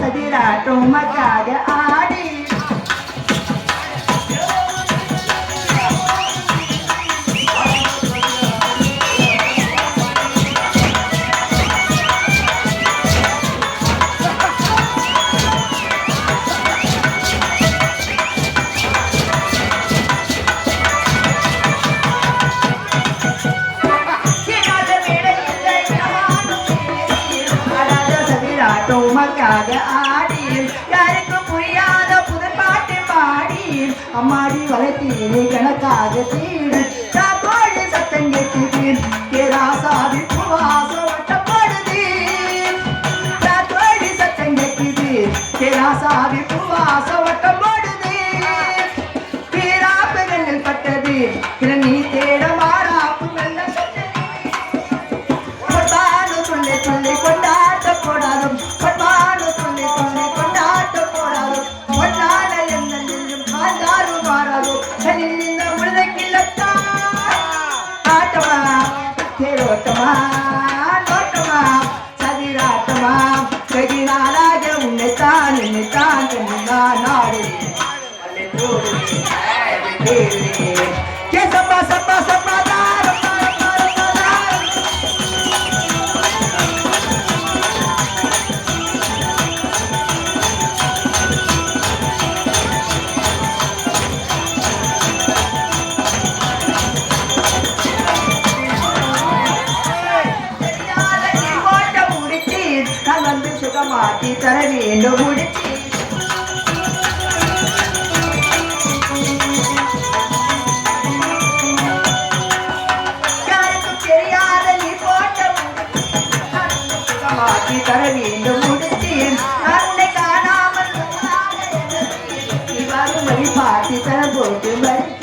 சதிராட்டும் மக்காக ஆடி. உமக்காக ஆடி யாருக்கும் புரியாத புது பாட்டு பாடி அம்மாடி வளர்த்தீனே கணக்காக தீடு காத்தோடு சத்தம் கேட்டுதீர் கேராசாதி புவாசம் வட்டப்படுது காத்தோடு சத்தம் கேட்டுது கேராசாதி புவாசம் வட்டம் போடுது பட்டது கிரணி தே లోటమా లోటమా చదిరాటమా చదిరాలాగే ఉన్నతాను నితాను నాడు. కేసమ్మ రాతి తరవేలు ఉడిచి మాకి తరవేలు ఉడిచి నన్ను కానామలు ఇవారు మరి పాతి తర బోటు మరి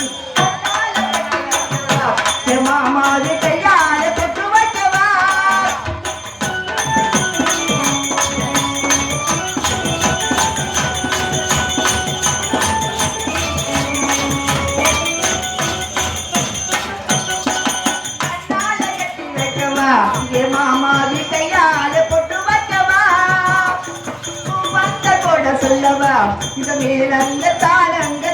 வைக்கவா மாமா மாமாவை கையால பொட்டு வைக்கவா? வந்த கூட சொல்லவா? இந்த மேலங்க தாளங்க